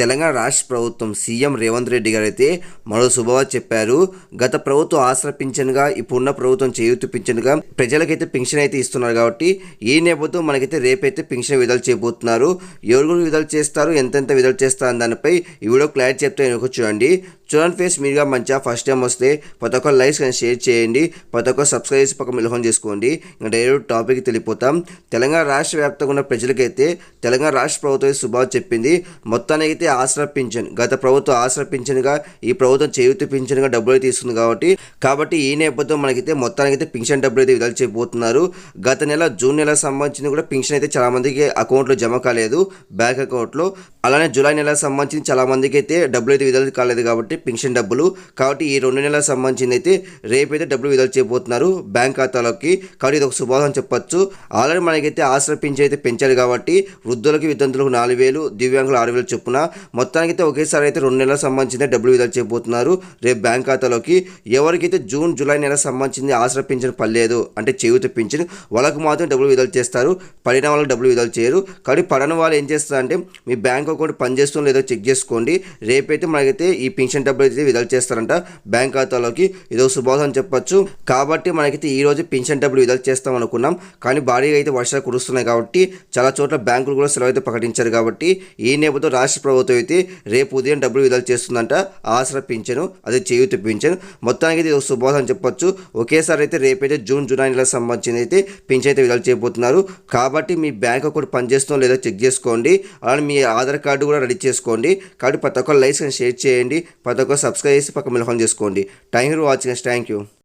తెలంగాణ రాష్ట్ర ప్రభుత్వం సీఎం రేవంత్ రెడ్డి గారు అయితే మరో శుభవార్త చెప్పారు. గత ప్రభుత్వం ఆసరా పింఛన్గా ఇప్పుడున్న ప్రభుత్వం చేయూతి పింఛన్గా ప్రజలకైతే పింఛన్ అయితే ఇస్తున్నారు కాబట్టి ఈ నేపథ్యం మనకైతే రేపైతే పింఛన్ విడుదల చేయబోతున్నారు. ఎవరు విడుదల చేస్తారు ఎంతెంత విడుదల చేస్తారు అని దానిపై ఈ వీడియో క్లారిటీ చెప్తే వెనుక చూడండి. చూడండి ఫేస్ మీరుగా మంచిగా ఫస్ట్ టైం వస్తే ప్రతి ఒక్కరు లైక్స్ కానీ షేర్ చేయండి. ప్రతి ఒక్కరు సబ్స్క్రైబ్ చేసి పక్క మిలహం చేసుకోండి. ఇంకా డైరెక్ట్ టాపిక్ తెలిపోతాం తెలంగాణ రాష్ట్ర వ్యాప్తంగా ఉన్న ప్రజలకైతే తెలంగాణ రాష్ట్ర ప్రభుత్వం అయితే శుభాలు చెప్పింది. మొత్తానికి అయితే ఆసరా పింఛన్ గత ప్రభుత్వం ఆసరా పింఛన్గా ఈ ప్రభుత్వం చేయూతి పింఛన్గా డబ్బులు అయితే కాబట్టి కాబట్టి ఈ నేపథ్యం మనకైతే మొత్తానికి అయితే పింఛన్ డబ్బులు అయితే విడుదల చేయబోతున్నారు. గత నెల జూన్ నెలకు సంబంధించిన కూడా పింఛన్ అయితే చాలా మందికి అకౌంట్లో జమ కాలేదు బ్యాంక్ అకౌంట్లో. అలానే జూలై నెలకు సంబంధించి చాలా మందికి అయితే డబ్బులు అయితే విడుదల కాలేదు కాబట్టి పెన్షన్ డబ్బులు. కాబట్టి ఈ రెండు నెలలకు సంబంధించింది అయితే రేపైతే డబ్బులు విడుదల చేయబోతున్నారు బ్యాంక్ ఖాతాలోకి. కాబట్టి ఇది ఒక శుభాగం చెప్పొచ్చు. ఆల్రెడీ మనకైతే ఆశ్రయ పింఛన్ అయితే పెంచారు కాబట్టి వృద్ధులకి విద్యార్థులకు నాలుగు వేలు దివ్యాంగులు ఆరు వేలు చొప్పున మొత్తానికి అయితే ఒకేసారి అయితే రెండు నెలలకు సంబంధించిన డబ్బులు విడుదల చేయబోతున్నారు రేపు బ్యాంక్ ఖాతాలోకి. ఎవరికైతే జూన్ జూలై నెలకు సంబంధించింది ఆశ్రయ పింఛన్ పడలేదు అంటే చేయూత పింఛన్ వాళ్ళకు మాత్రం డబ్బులు విడుదల చేస్తారు. పడిన వాళ్ళకి డబ్బులు విడుదల చేయరు. కాబట్టి పడని వాళ్ళు ఏం చేస్తారంటే మీ బ్యాంక్ అకౌంట్ పనిచేస్తుందో లేదో చెక్ చేసుకోండి. రేపైతే మనకైతే ఈ పెన్షన్ డబ్బులు అయితే విడుదల చేస్తారంట. బ్యాంక్ ఖాతాలోకి ఇదో శుభోదం అని చెప్పొచ్చు. కాబట్టి మనకైతే ఈ రోజు పెన్షన్ డబ్బులు విడుదల చేస్తాం అనుకున్నాం. కానీ భారీగా అయితే వర్షాలు కురుస్తున్నాయి కాబట్టి చాలా చోట్ల బ్యాంకులు కూడా సెలవు అయితే ప్రకటించారు కాబట్టి ఈ నేపథ్యంలో రాష్ట్ర ప్రభుత్వం అయితే రేపు ఉదయం డబ్బులు విడుదల చేస్తుందంట. ఆసరా పింఛను అదే చేయూత పింఛను. మొత్తానికి అయితే ఇది శుభోదం అని చెప్పొచ్చు. ఒకేసారి అయితే రేపైతే జూన్ జూలై నెలకు సంబంధించింది అయితే పింఛన్ అయితే విడుదల చేయబోతున్నారు. కాబట్టి మీ బ్యాంక్ అకౌంట్ పనిచేస్తుందో లేదో చెక్ చేసుకోండి. అలానే మీ ఆధార్ కార్డు కూడా రెడీ చేసుకోండి. కాబట్టి ప్రతి ఒక్క లైక్స్ షేర్ చేయండి. ప్రతి ఒక్కరు సబ్స్క్రైబ్ చేసి పక్క మిలహం చేసుకోండి. Thank you watching thank you